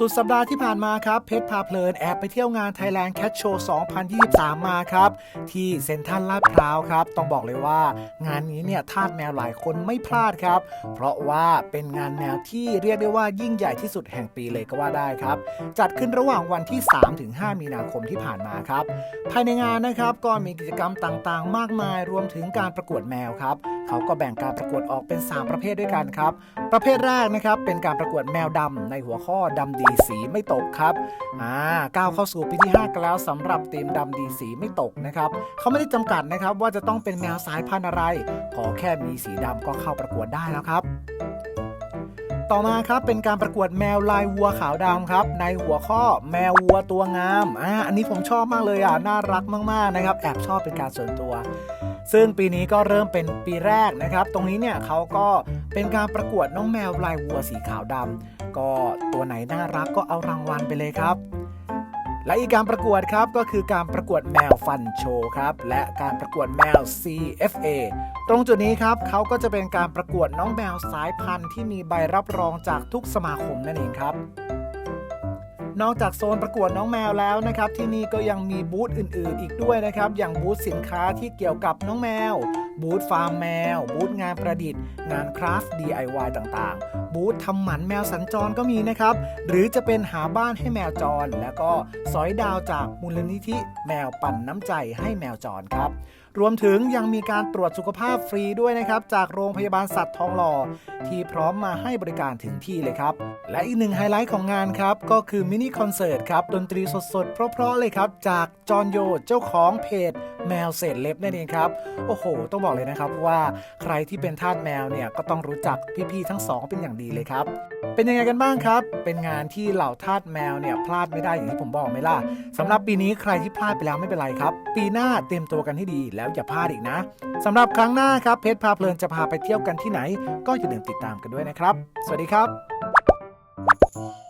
สุดสัปดาห์ที่ผ่านมาครับ เพชรพาเพลินแอบไปเที่ยวงาน Thailand Cat Show 2023 มาครับ ที่เซ็นทรัลลาดพร้าวครับ ต้องบอกเลยว่างานนี้เนี่ยทาสแมวหลายคนไม่พลาดครับ เพราะว่าเป็นงานแมวที่เรียกได้ว่ายิ่งใหญ่ที่สุดแห่งปีเลยก็ว่าได้ครับ จัดขึ้นระหว่างวันที่ 3-5 มีนาคมที่ผ่านมาครับ ภายในงานนะครับก็มีกิจกรรมต่างๆ มากมายรวมถึงการประกวดแมวครับเขาก็แบ่งการประกวดออกเป็น 3 ประเภทด้วยกันครับ ประเภทแรกนะครับเป็นการประกวดแมวดำในหัวข้อดำดีสีไม่ตกครับอ่าก้าวเข้าสู่ปีที่ 5 กันแล้วสำหรับทีมดำดีสีไม่ตกนะครับเขาไม่ได้จำกัดนะครับว่าจะต้องเป็นแมวสายพันธุ์อะไร ขอแค่มีสีดำก็เข้าประกวดได้แล้วครับต่อมาครับเป็นการประกวดแมวลายวัวขาวดำครับ ในหัวข้อแมววัวตัวงามอ่าอันนี้ผมชอบมากเลยอะน่ารักมากๆนะครับแอบชอบเป็นการส่วนตัว ซึ่งปีนี้ก็เริ่มเป็นปีแรกนะครับ ตรงนี้เนี่ยเขาก็ เป็นการประกวดน้องแมวลายวัวสีขาวดำก็ตัวไหนน่ารักก็เอารางวัลไปเลยครับ และอีกการประกวดครับก็คือการประกวดแมวฟันโชว์ครับ และการประกวดแมว CFA ตรงจุดนี้ครับเขาก็จะเป็นการประกวดน้องแมวสายพันธุ์ที่มีใบรับรองจากทุกสมาคมนั่นเองครับนอกจากโซนประกวดน้องแมวแล้วนะครับ ที่นี่ก็ยังมีบูธอื่นๆ อีกด้วยนะครับ อย่างบูธสินค้าที่เกี่ยวกับน้องแมว บูธฟาร์มแมว บูธงานประดิษฐ์ งานคราฟต์ DIY ต่างๆ บูธทำหมันแมวสัญจรก็มีนะครับ หรือจะเป็นหาบ้านให้แมวจร แล้วก็สอยดาวจากมูลนิธิแมวปั่นน้ำใจให้แมวจรครับรวมถึงยังมีการตรวจสุขภาพฟรีด้วยนะครับ จากโรงพยาบาลสัตว์ทองหล่อ ที่พร้อมมาให้บริการถึงที่เลยครับ และอีกหนึ่งไฮไลท์ของงานครับ ก็คือมินิคอนเสิร์ตครับ ดนตรีสดๆ เพราะๆเลยครับ จากจอห์นโยเจ้าของเพจแมวเศษเล็บนั่นเองครับ โอ้โหต้องบอกบอกเลยนะครับว่าใครที่เป็นทาสแมวเนี่ยก็ต้องรู้จักพี่ๆทั้งสองเป็นอย่างดีเลยครับ เป็นยังไงกันบ้างครับ เป็นงานที่เหล่าทาสแมวเนี่ยพลาดไม่ได้อย่างที่ผมบอกไหมล่ะสำหรับปีนี้ใครที่พลาดไปแล้วไม่เป็นไรครับ ปีหน้าเตรียมตัวกันให้ดีแล้วอย่าพลาดอีกนะสำหรับครั้งหน้าครับเพชรพาเพลินจะพาไปเที่ยวกันที่ไหน ก็อย่าลืมติดตามกันด้วยนะครับ สวัสดีครับ